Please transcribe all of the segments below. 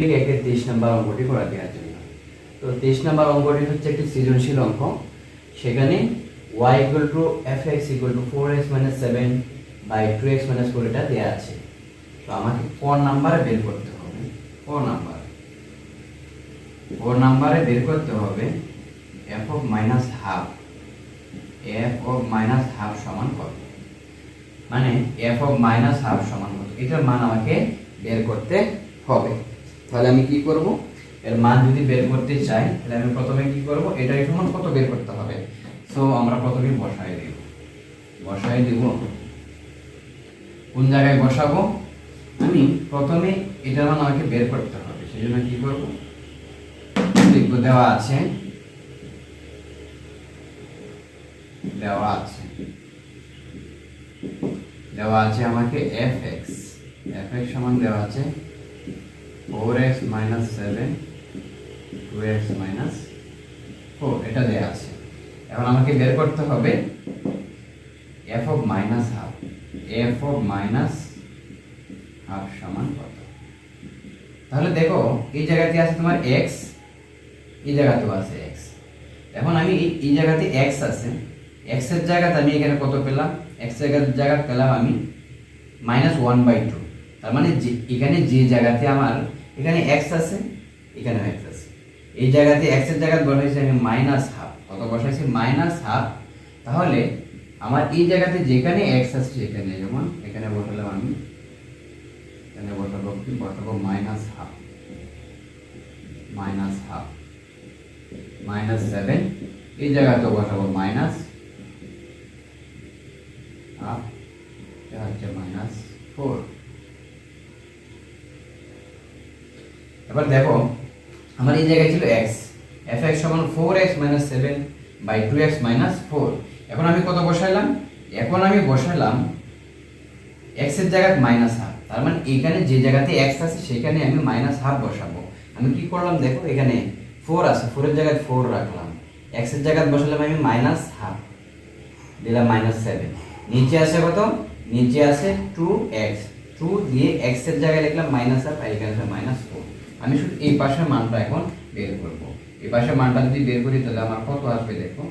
ঠিক একের তেইশ নাম্বার অঙ্কটি করা দেওয়ার জন্য তো তেইশ নাম্বার অঙ্কটি হচ্ছে একটি সৃজনশীল অঙ্ক। সেখানে y equal to F X equal to four X minus seven by two X minus four এটা দেওয়া আছে। তো আমাকে ক নাম্বারে বের করতে হবে? ক নাম্বার। ক নাম্বারে বের করতে হবে F of minus half F of minus half সমান কত? মানে এফ অফ মাইনাস হাফ সমান কত? এটার মান আমাকে বের করতে হবে। তাহলে আমি কি করব? এর মান যদি বের করতে চাই, তাহলে আমি প্রথমে কি করব? এটার সমান কত বের করতে হবে? সো আমরা প্রথমে বসায় দেব। বসায় দেব। কোন জায়গায় বসাবো? আমি প্রথমে এটার মান আমাকে বের করতে হবে সেই জন্য কি করব? লিখব দেওয়া আছে। দেওয়া আছে। দেওয়া আছে আমাকে এফ এক্স এফ এক্স সমান দেওয়া আছে four X minus seven two X minus four এটা দেওয়া আছে। এখন আমাকে বের করতে হবে F of minus half F of minus half সমান কত? তাহলে দেখো, এই জায়গাতে আছে তোমার এক্স এই জায়গাতেও আছে এক্স এখন আমি এই- জায়গাতে এক্স আছে এক্সের জায়গাতে আমি এখানে কত পেলাম? এক্সের জায়গা পেলাম আমি মাইনাস ওয়ান বাই টু তার মানে এখানে যে জায়গাতে আমার এখানে এক্স আছে এখানে এক্স আছে। এই জায়গাতে এক্সের জায়গাতে বসাইছি আমি মাইনাস হাফ কত বসাইছি? মাইনাস হাফ তাহলে আমার এই জায়গাতে যেখানে এক্স আছে সেখানে, যেমন এখানে বসালাম আমি, এখানে বসাবো কি? বসাবো minus half minus half minus seven এই জায়গাতেও বসাবো মাইনাস হাফ এটা হচ্ছে মাইনাস ফোর এবার দেখো, আমার এই জায়গায় ছিল এক্স এফ এক্স সমান four X minus seven by two X minus four এখন আমি কত বসাইলাম? এখন আমি বসাইলাম এক্সের জায়গায় মাইনাস হাফ তার মানে এখানে যে জায়গাতে এক্স আছে, সেখানে আমি মাইনাস হাফ বসাবো। আমি কি করলাম দেখো, এখানে ফোর আছে ফোরের জায়গায় ফোর রাখলাম। এক্সের জায়গায় বসালাম আমি মাইনাস হাফ দিলাম মাইনাস সেভেন নিচে আছে কত? নিচে আছে টু এক্স টু দিয়ে এক্সের জায়গায় লিখলাম মাইনাস হাফ আর এখানে মাইনাস ফোর আমি শুধু এই পাশের মানটা এখন বের করব। এই পাশের মানটা যদি বের করি, তাহলে আমার কত আসবে দেখো?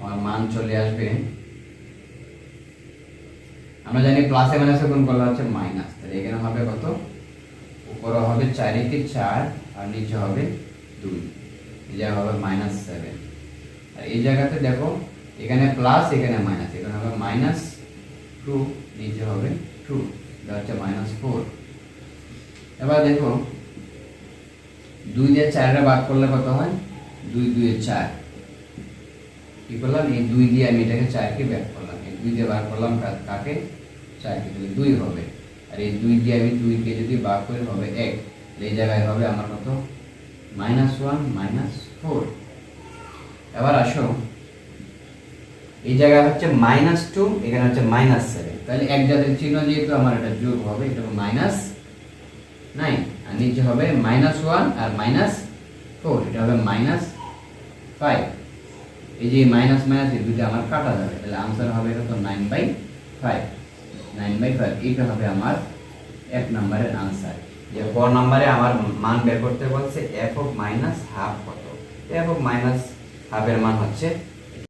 আমার মান চলে আসবে। আমরা জানি প্লাসে মাইনাসে গুণ করলে হচ্ছে মাইনাস তাহলে এখানে হবে কত? উপরে হবে চার, একে চার, আর নিচে হবে দুই। এই জায়গায় হবে মাইনাস সেভেন আর এই জায়গাতে দেখো, এখানে প্লাস এখানে মাইনাস এখানে হবে মাইনাস টু নিচে হবে টু এটা হচ্ছে মাইনাস ফোর এবার দেখো দুই দিয়ে চারে ভাগ করলে কত হয়? দুই দুয়ে চার। কি করলাম? এই দুই দিয়ে আমি এটাকে চারকে ব্যাক করলাম। এই দুই দিয়ে ভাগ করলাম কাকে? চারকে। তাহলে দুই হবে। আর এই দুই দিয়ে আমি দুইকে যদি ভাগ করি, হবে এক। এই জায়গায় হবে আমার কত? Minus one, minus four. এবার আসো। এই জায়গায় হচ্ছে মাইনাস টু, এখানে হচ্ছে মাইনাস সেভেন। তাহলে এক জাতের চিহ্ন যেহেতু আমার এটা যোগ হবে, এটা মাইনাস নাইন। নিচে হবে? মাইনাস ওয়ান আর মাইনাস ফোর। এটা হবে মাইনাস ফাইভ। এই যে মাইনাস মাইনাস এই দুটো আমার কাটা যাবে। তাহলে আনসার হবে কত nine by five. Nine by five এইটা হবে আমার এক নম্বরের আনসার। যে ক নম্বরে আমার মান বের করতে বলছে এফ অফ মাইনাস হাফ কত? এফ অফ মাইনাস হাফের মান হচ্ছে